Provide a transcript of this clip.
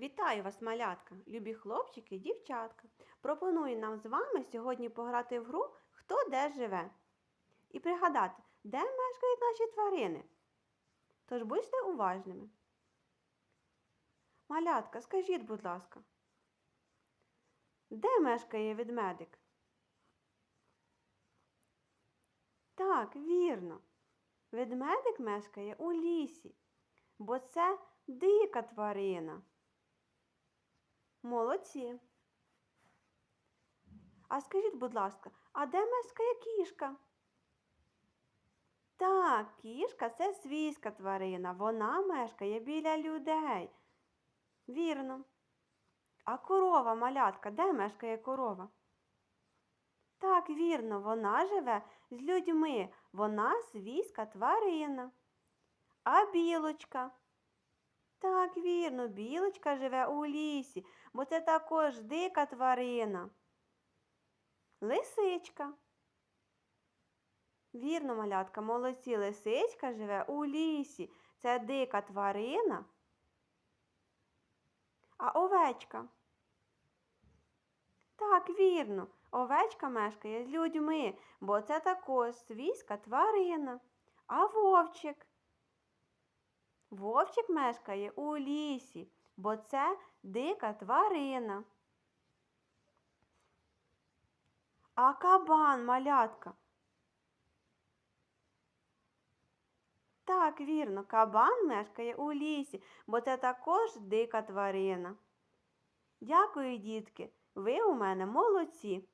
Вітаю вас, малятка, любі хлопчики і дівчатка. Пропоную нам з вами сьогодні пограти в гру Хто де живе. І пригадати, де мешкають наші тварини. Тож будьте уважними. Малятка, скажіть, будь ласка, де мешкає ведмедик? Так, вірно. Ведмедик мешкає у лісі, бо це дика тварина. Молодці. А скажіть, будь ласка, а де мешкає кішка? Так, кішка це свійська тварина. Вона мешкає біля людей. Вірно. А корова, малятка, де мешкає корова? Так, вірно, вона живе з людьми. Вона свійська тварина. А білочка? Так, вірно, білочка живе у лісі, бо це також дика тварина. Лисичка. Вірно, малятка, молодці, лисичка живе у лісі. Це дика тварина. А овечка? Так, вірно, овечка мешкає з людьми, бо це також свійська тварина. А вовчик? Вовчик мешкає у лісі, бо це дика тварина. А кабан, малятка. Так, вірно, кабан мешкає у лісі, бо це також дика тварина. Дякую, дітки, ви у мене молодці.